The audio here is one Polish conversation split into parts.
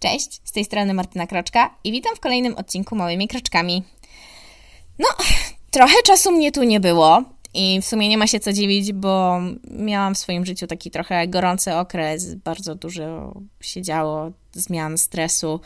Cześć, z tej strony Martyna Kroczka i witam w kolejnym odcinku Małymi Kroczkami. No, trochę czasu mnie tu nie było i w sumie nie ma się co dziwić, bo miałam w swoim życiu taki trochę gorący okres, bardzo dużo się działo, zmian, stresu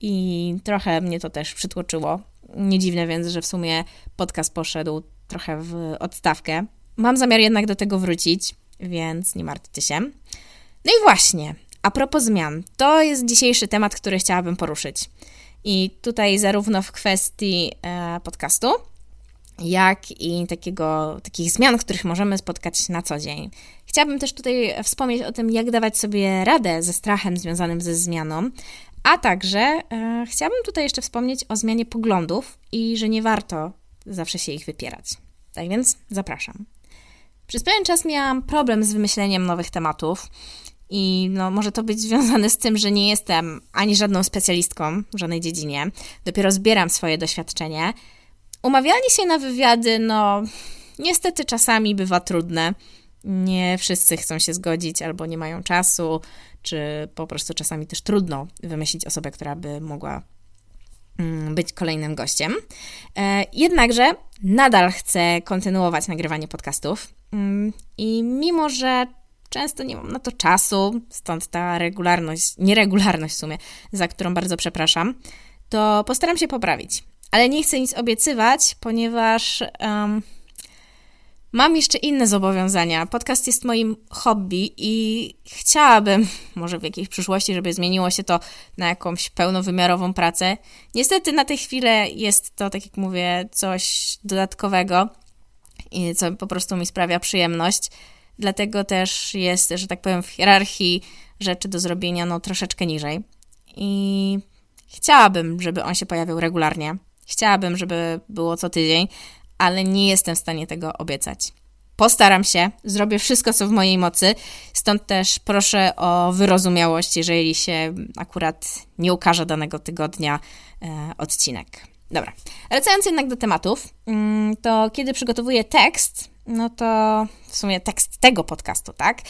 i trochę mnie to też przytłoczyło. Nie dziwne więc, że w sumie podcast poszedł trochę w odstawkę. Mam zamiar jednak do tego wrócić, więc nie martwcie się. No i właśnie, a propos zmian, to jest dzisiejszy temat, który chciałabym poruszyć. I tutaj zarówno w kwestii e, podcastu, jak i takiego, takich zmian, których możemy spotkać na co dzień. Chciałabym też tutaj wspomnieć o tym, jak dawać sobie radę ze strachem związanym ze zmianą, a także e, chciałabym tutaj jeszcze wspomnieć o zmianie poglądów i że nie warto zawsze się ich wypierać. Tak więc zapraszam. Przez pewien czas miałam problem z wymyśleniem nowych tematów. I no, może to być związane z tym, że nie jestem ani żadną specjalistką w żadnej dziedzinie. Dopiero zbieram swoje doświadczenie. Umawianie się na wywiady, no, niestety czasami bywa trudne. Nie wszyscy chcą się zgodzić albo nie mają czasu, czy po prostu czasami też trudno wymyślić osobę, która by mogła mm, być kolejnym gościem. E, jednakże nadal chcę kontynuować nagrywanie podcastów. Mm, I mimo, że Często nie mam na to czasu, stąd ta regularność, nieregularność w sumie, za którą bardzo przepraszam, to postaram się poprawić. Ale nie chcę nic obiecywać, ponieważ um, mam jeszcze inne zobowiązania. Podcast jest moim hobby i chciałabym, może w jakiejś przyszłości, żeby zmieniło się to na jakąś pełnowymiarową pracę. Niestety na tę chwilę jest to, tak jak mówię, coś dodatkowego, co po prostu mi sprawia przyjemność. Dlatego też jest, że tak powiem, w hierarchii rzeczy do zrobienia no, troszeczkę niżej. I chciałabym, żeby on się pojawiał regularnie. Chciałabym, żeby było co tydzień, ale nie jestem w stanie tego obiecać. Postaram się, zrobię wszystko, co w mojej mocy, stąd też proszę o wyrozumiałość, jeżeli się akurat nie ukaże danego tygodnia e, odcinek. Dobra, wracając jednak do tematów, mm, to kiedy przygotowuję tekst, no to w sumie tekst tego podcastu, tak?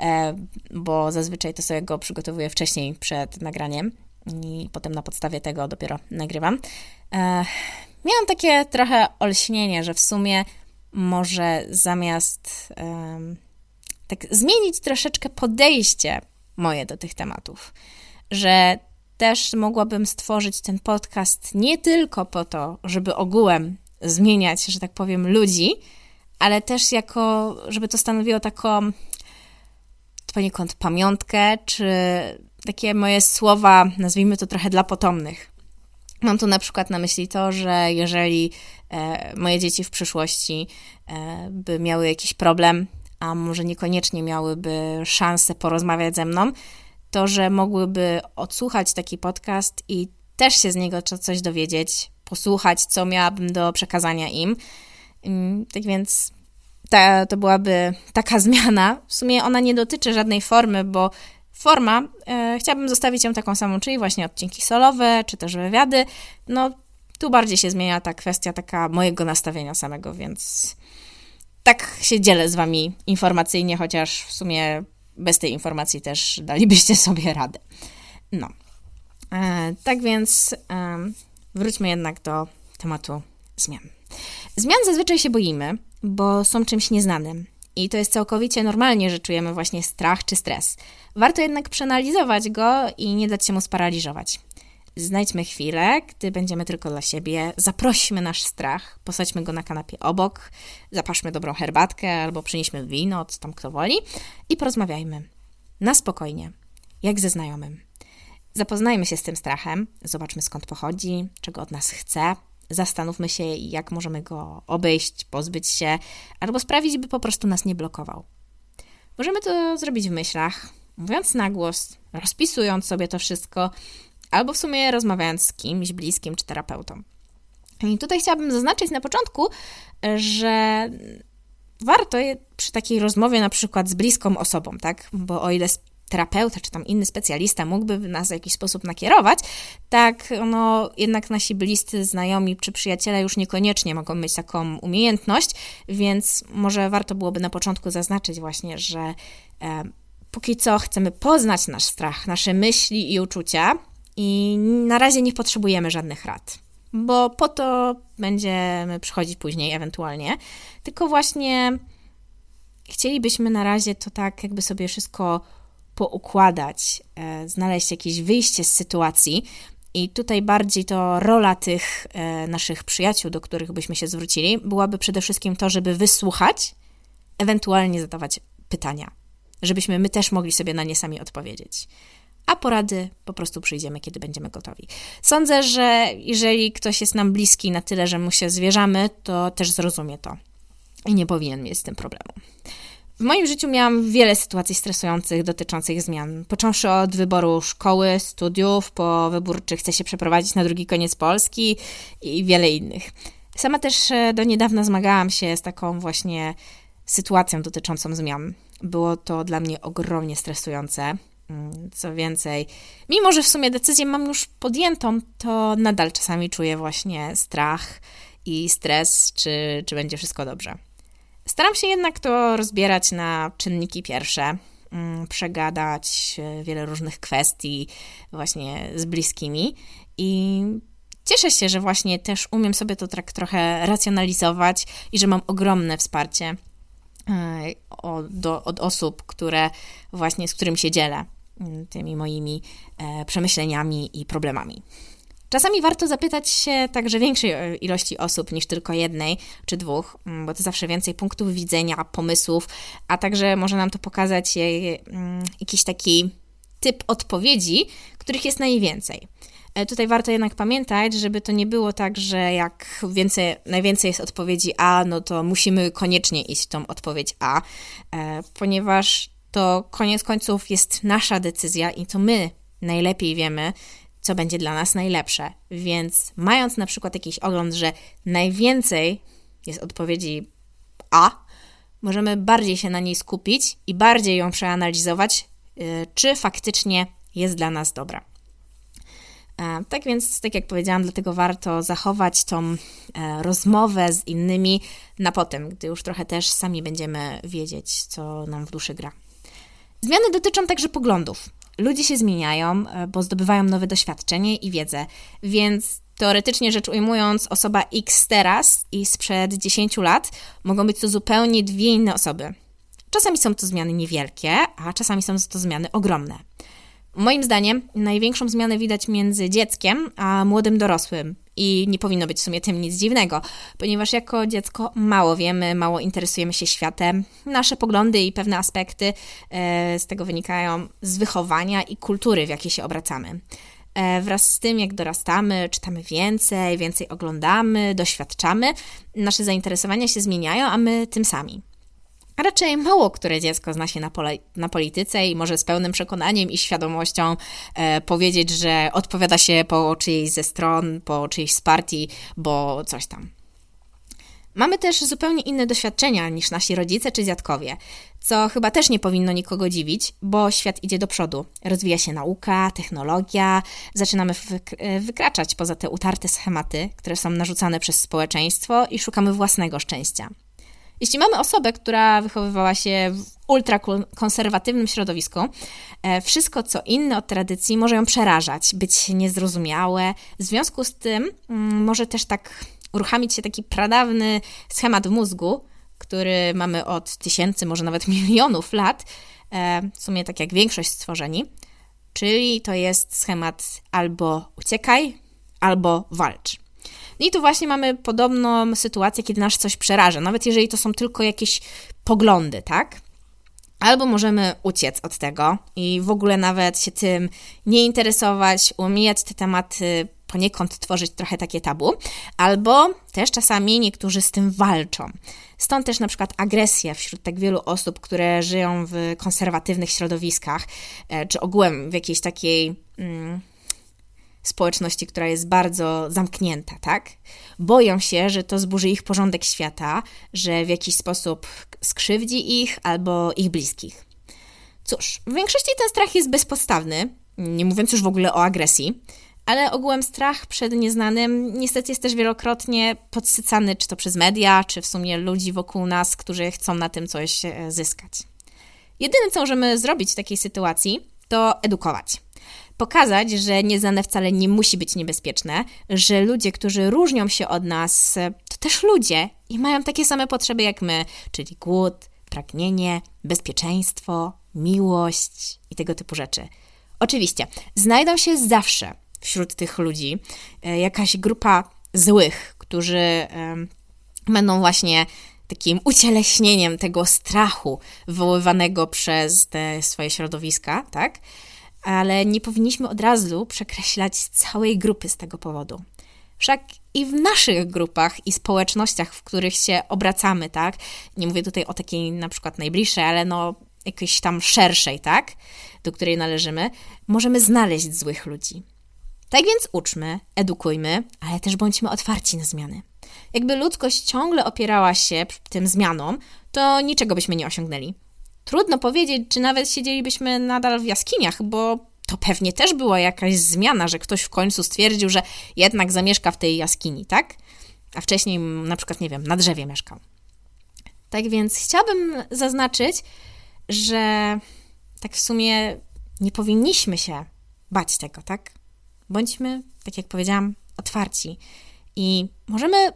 E, bo zazwyczaj to sobie go przygotowuję wcześniej przed nagraniem i potem na podstawie tego dopiero nagrywam. E, miałam takie trochę olśnienie, że w sumie może zamiast tak zmienić troszeczkę podejście moje do tych tematów, że też mogłabym stworzyć ten podcast nie tylko po to, żeby ogółem zmieniać, że tak powiem, ludzi, ale też jako, żeby to stanowiło taką poniekąd pamiątkę, czy takie moje słowa, nazwijmy to trochę dla potomnych. Mam tu na przykład na myśli to, że jeżeli e, moje dzieci w przyszłości e, by miały jakiś problem, a może niekoniecznie miałyby szansę porozmawiać ze mną, to że mogłyby odsłuchać taki podcast i też się z niego coś dowiedzieć, posłuchać, co miałabym do przekazania im. Mm, tak więc ta, to byłaby taka zmiana. W sumie ona nie dotyczy żadnej formy, bo forma, e, chciałabym zostawić ją taką samą, czyli właśnie odcinki solowe, czy też wywiady. No, tu bardziej się zmienia ta kwestia taka mojego nastawienia samego, więc tak się dzielę z Wami informacyjnie, chociaż w sumie bez tej informacji też dalibyście sobie radę. No. E, tak więc e, wróćmy jednak do tematu zmian. Zmian zazwyczaj się boimy, bo są czymś nieznanym. I to jest całkowicie normalnie, że czujemy właśnie strach czy stres. Warto jednak przeanalizować go i nie dać się mu sparaliżować. Znajdźmy chwilę, gdy będziemy tylko dla siebie, zaprośmy nasz strach, posadźmy go na kanapie obok, zapaszmy dobrą herbatkę albo przynieśmy wino, co tam kto woli i porozmawiajmy. Na spokojnie, jak ze znajomym. Zapoznajmy się z tym strachem, zobaczmy skąd pochodzi, czego od nas chce, zastanówmy się, jak możemy go obejść, pozbyć się, albo sprawić, by po prostu nas nie blokował. Możemy to zrobić w myślach, mówiąc na głos, rozpisując sobie to wszystko, albo w sumie rozmawiając z kimś bliskim czy terapeutą. I tutaj chciałabym zaznaczyć na początku, że warto przy takiej rozmowie na przykład z bliską osobą, tak? Bo o ile terapeuta czy tam inny specjalista mógłby nas w jakiś sposób nakierować, tak no jednak nasi bliscy, znajomi czy przyjaciele już niekoniecznie mogą mieć taką umiejętność, więc może warto byłoby na początku zaznaczyć właśnie, że e, póki co chcemy poznać nasz strach, nasze myśli i uczucia, i na razie nie potrzebujemy żadnych rad, bo po to będziemy przychodzić później ewentualnie, tylko właśnie chcielibyśmy na razie to tak jakby sobie wszystko poukładać, e, znaleźć jakieś wyjście z sytuacji. I tutaj bardziej to rola tych e, naszych przyjaciół, do których byśmy się zwrócili, byłaby przede wszystkim to, żeby wysłuchać, ewentualnie zadawać pytania, żebyśmy my też mogli sobie na nie sami odpowiedzieć. A porady po prostu przyjdziemy, kiedy będziemy gotowi. Sądzę, że jeżeli ktoś jest nam bliski na tyle, że mu się zwierzamy, to też zrozumie to i nie powinien mieć z tym problemu. W moim życiu miałam wiele sytuacji stresujących dotyczących zmian. Począwszy od wyboru szkoły, studiów, po wybór, czy chcę się przeprowadzić na drugi koniec Polski i wiele innych. Sama też e, do niedawna zmagałam się z taką właśnie sytuacją dotyczącą zmian. Było to dla mnie ogromnie stresujące. Mm, co więcej, mimo że w sumie decyzję mam już podjętą, to nadal czasami czuję właśnie strach i stres, czy, czy będzie wszystko dobrze. Staram się jednak to rozbierać na czynniki pierwsze, mm, przegadać e, wiele różnych kwestii właśnie z bliskimi i cieszę się, że właśnie też umiem sobie to tak trochę racjonalizować i że mam ogromne wsparcie e, od, od osób, które właśnie z którym się dzielę tymi moimi e, przemyśleniami i problemami. Czasami warto zapytać się także większej e, ilości osób niż tylko jednej czy dwóch, mm, bo to zawsze więcej punktów widzenia, pomysłów, a także może nam to pokazać mm, jakiś taki typ odpowiedzi, których jest najwięcej. E, tutaj warto jednak pamiętać, żeby to nie było tak, że jak więcej, najwięcej jest odpowiedzi A, no to musimy koniecznie iść w tą odpowiedź A, ponieważ to koniec końców jest nasza decyzja i to my najlepiej wiemy, co będzie dla nas najlepsze. Więc mając na przykład jakiś ogląd, że najwięcej jest odpowiedzi A, możemy bardziej się na niej skupić i bardziej ją przeanalizować, y, czy faktycznie jest dla nas dobra. E, tak więc, tak jak powiedziałam, dlatego warto zachować tą e, rozmowę z innymi na potem, gdy już trochę też sami będziemy wiedzieć, co nam w duszy gra. Zmiany dotyczą także poglądów. Ludzie się zmieniają, e, bo zdobywają nowe doświadczenie i wiedzę, więc teoretycznie rzecz ujmując, osoba X teraz i sprzed 10 lat mogą być to zupełnie dwie inne osoby. Czasami są to zmiany niewielkie, a czasami są to zmiany ogromne. Moim zdaniem największą zmianę widać między dzieckiem a młodym dorosłym i nie powinno być w sumie tym nic dziwnego, ponieważ jako dziecko mało wiemy, mało interesujemy się światem. Nasze poglądy i pewne aspekty e, z tego wynikają z wychowania i kultury, w jakiej się obracamy. E, wraz z tym, jak dorastamy, czytamy więcej, więcej oglądamy, doświadczamy, nasze zainteresowania się zmieniają, a my tym sami. Raczej mało które dziecko zna się na, pole, na polityce i może z pełnym przekonaniem i świadomością e, powiedzieć, że odpowiada się po czyjejś ze stron, po czyjejś z partii, bo coś tam. Mamy też zupełnie inne doświadczenia niż nasi rodzice czy dziadkowie, co chyba też nie powinno nikogo dziwić, bo świat idzie do przodu. Rozwija się nauka, technologia, zaczynamy e, wykraczać poza te utarte schematy, które są narzucane przez społeczeństwo i szukamy własnego szczęścia. Jeśli mamy osobę, która wychowywała się w ultrakonserwatywnym środowisku, e, wszystko co inne od tradycji może ją przerażać, być niezrozumiałe. W związku z tym mm, może też tak uruchamić się taki pradawny schemat w mózgu, który mamy od tysięcy, może nawet milionów lat, e, w sumie tak jak większość stworzeni, czyli to jest schemat albo uciekaj, albo walcz. I tu właśnie mamy podobną sytuację, kiedy nas coś przeraża, nawet jeżeli to są tylko jakieś poglądy, tak? Albo możemy uciec od tego i w ogóle nawet się tym nie interesować, umijać te tematy, poniekąd tworzyć trochę takie tabu, albo też czasami niektórzy z tym walczą. Stąd też na przykład agresja wśród tak wielu osób, które żyją w konserwatywnych środowiskach, e, czy ogółem w jakiejś takiej. Mm, społeczności, która jest bardzo zamknięta, tak? Boją się, że to zburzy ich porządek świata, że w jakiś sposób skrzywdzi ich albo ich bliskich. Cóż, w większości ten strach jest bezpodstawny, nie mówiąc już w ogóle o agresji, ale ogółem strach przed nieznanym niestety jest też wielokrotnie podsycany, czy to przez media, czy w sumie ludzi wokół nas, którzy chcą na tym coś e, zyskać. Jedyne, co możemy zrobić w takiej sytuacji, to edukować. Pokazać, że nieznane wcale nie musi być niebezpieczne, że ludzie, którzy różnią się od nas, to też ludzie i mają takie same potrzeby jak my, czyli głód, pragnienie, bezpieczeństwo, miłość i tego typu rzeczy. Oczywiście, znajdą się zawsze wśród tych ludzi e, jakaś grupa złych, którzy będą właśnie takim ucieleśnieniem tego strachu wywoływanego przez te swoje środowiska, tak? Ale nie powinniśmy od razu przekreślać całej grupy z tego powodu. Wszak i w naszych grupach i społecznościach, w których się obracamy, tak? Nie mówię tutaj o takiej na przykład najbliższej, ale no jakiejś tam szerszej, tak? Do której należymy, możemy znaleźć złych ludzi. Tak więc uczmy, edukujmy, ale też bądźmy otwarci na zmiany. Jakby ludzkość ciągle opierała się tym zmianom, to niczego byśmy nie osiągnęli. Trudno powiedzieć, czy nawet siedzielibyśmy nadal w jaskiniach, bo to pewnie też była jakaś zmiana, że ktoś w końcu stwierdził, że jednak zamieszka w tej jaskini, tak? A wcześniej na przykład, nie wiem, na drzewie mieszkał. Tak więc chciałabym zaznaczyć, że tak w sumie nie powinniśmy się bać tego, tak? Bądźmy, tak jak powiedziałam, otwarci i możemy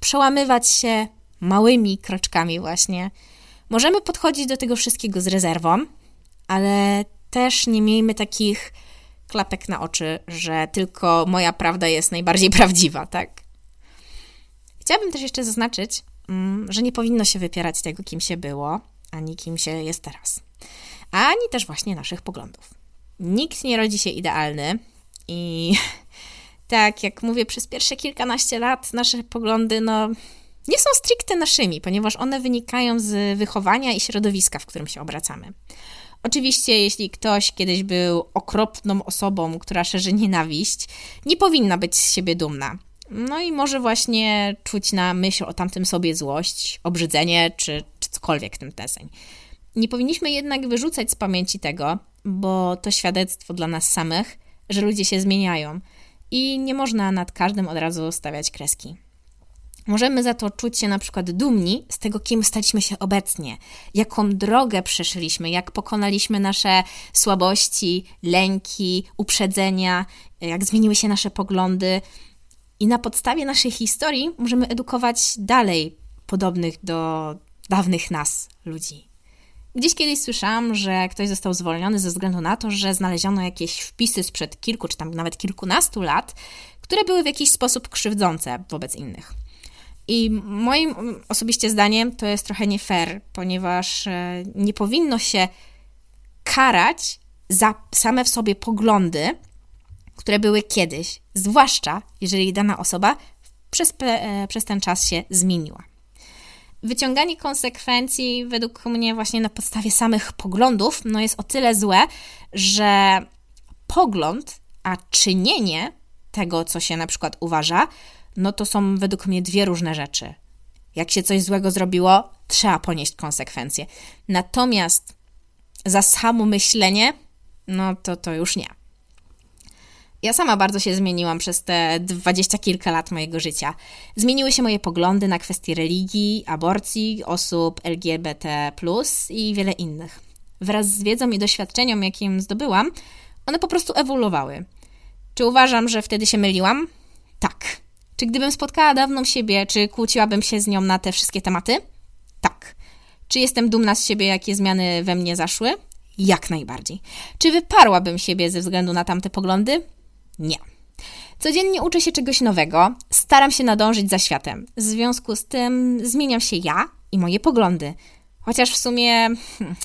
przełamywać się małymi kroczkami, właśnie. Możemy podchodzić do tego wszystkiego z rezerwą, ale też nie miejmy takich klapek na oczy, że tylko moja prawda jest najbardziej prawdziwa, tak? Chciałabym też jeszcze zaznaczyć, mm, że nie powinno się wypierać tego, kim się było, ani kim się jest teraz. Ani też właśnie naszych poglądów. Nikt nie rodzi się idealny i tak jak mówię, przez pierwsze kilkanaście lat nasze poglądy, no, nie są stricte naszymi, ponieważ one wynikają z wychowania i środowiska, w którym się obracamy. Oczywiście, jeśli ktoś kiedyś był okropną osobą, która szerzy nienawiść, nie powinna być z siebie dumna. No i może właśnie czuć na myśl o tamtym sobie złość, obrzydzenie czy, czy cokolwiek w tym deseń. Nie powinniśmy jednak wyrzucać z pamięci tego, bo to świadectwo dla nas samych, że ludzie się zmieniają i nie można nad każdym od razu stawiać kreski. Możemy za to czuć się na przykład dumni z tego, kim staliśmy się obecnie, jaką drogę przeszliśmy, jak pokonaliśmy nasze słabości, lęki, uprzedzenia, jak zmieniły się nasze poglądy. I na podstawie naszej historii możemy edukować dalej podobnych do dawnych nas ludzi. Gdzieś kiedyś słyszałam, że ktoś został zwolniony ze względu na to, że znaleziono jakieś wpisy sprzed kilku czy tam nawet kilkunastu lat, które były w jakiś sposób krzywdzące wobec innych. I moim osobiście zdaniem to jest trochę nie fair, ponieważ e, nie powinno się karać za same w sobie poglądy, które były kiedyś, zwłaszcza jeżeli dana osoba przez, e, przez ten czas się zmieniła. Wyciąganie konsekwencji według mnie właśnie na podstawie samych poglądów no jest o tyle złe, że pogląd, a czynienie tego, co się na przykład uważa, no to są według mnie dwie różne rzeczy. Jak się coś złego zrobiło, trzeba ponieść konsekwencje. Natomiast za samo myślenie, no to to już nie. Ja sama bardzo się zmieniłam przez te dwadzieścia kilka lat mojego życia. Zmieniły się moje poglądy na kwestie religii, aborcji, osób LGBT, i wiele innych. Wraz z wiedzą i doświadczeniem, jakim zdobyłam, one po prostu ewoluowały. Czy uważam, że wtedy się myliłam? Tak. Czy gdybym spotkała dawną siebie, czy kłóciłabym się z nią na te wszystkie tematy? Tak. Czy jestem dumna z siebie, jakie zmiany we mnie zaszły? Jak najbardziej. Czy wyparłabym siebie ze względu na tamte poglądy? Nie. Codziennie uczę się czegoś nowego, staram się nadążyć za światem. W związku z tym zmieniam się ja i moje poglądy. Chociaż w sumie hmm,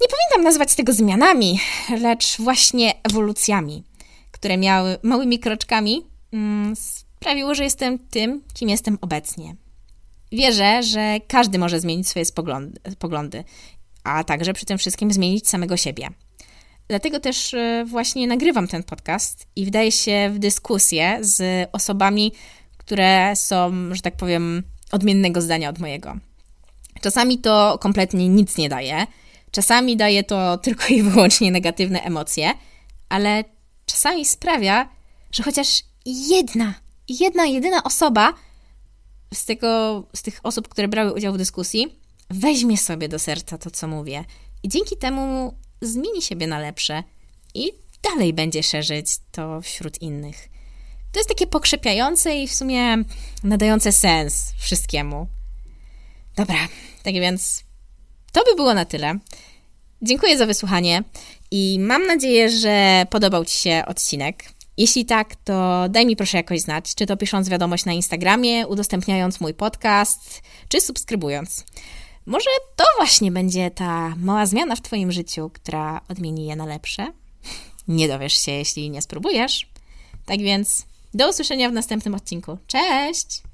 nie powinnam nazwać tego zmianami, lecz właśnie ewolucjami, które miały małymi kroczkami mm, sprawiło, że jestem tym, kim jestem obecnie. Wierzę, że każdy może zmienić swoje poglądy, a także przy tym wszystkim zmienić samego siebie. Dlatego też e, właśnie nagrywam ten podcast i wdaję się w dyskusję z osobami, które są, że tak powiem, odmiennego zdania od mojego. Czasami to kompletnie nic nie daje, czasami daje to tylko i wyłącznie negatywne emocje, ale czasami sprawia, że chociaż jedna, jedna, jedyna osoba z, tego, z tych osób, które brały udział w dyskusji, weźmie sobie do serca to, co mówię. I dzięki temu zmieni siebie na lepsze i dalej będzie szerzyć to wśród innych. To jest takie pokrzepiające i w sumie nadające sens wszystkiemu. Dobra, tak więc to by było na tyle. Dziękuję za wysłuchanie i mam nadzieję, że podobał Ci się odcinek. Jeśli tak, to daj mi proszę jakoś znać, czy to pisząc wiadomość na Instagramie, udostępniając mój podcast, czy subskrybując. Może to właśnie będzie ta mała zmiana w Twoim życiu, która odmieni je na lepsze. Nie dowiesz się, jeśli nie spróbujesz. Tak więc do usłyszenia w następnym odcinku. Cześć!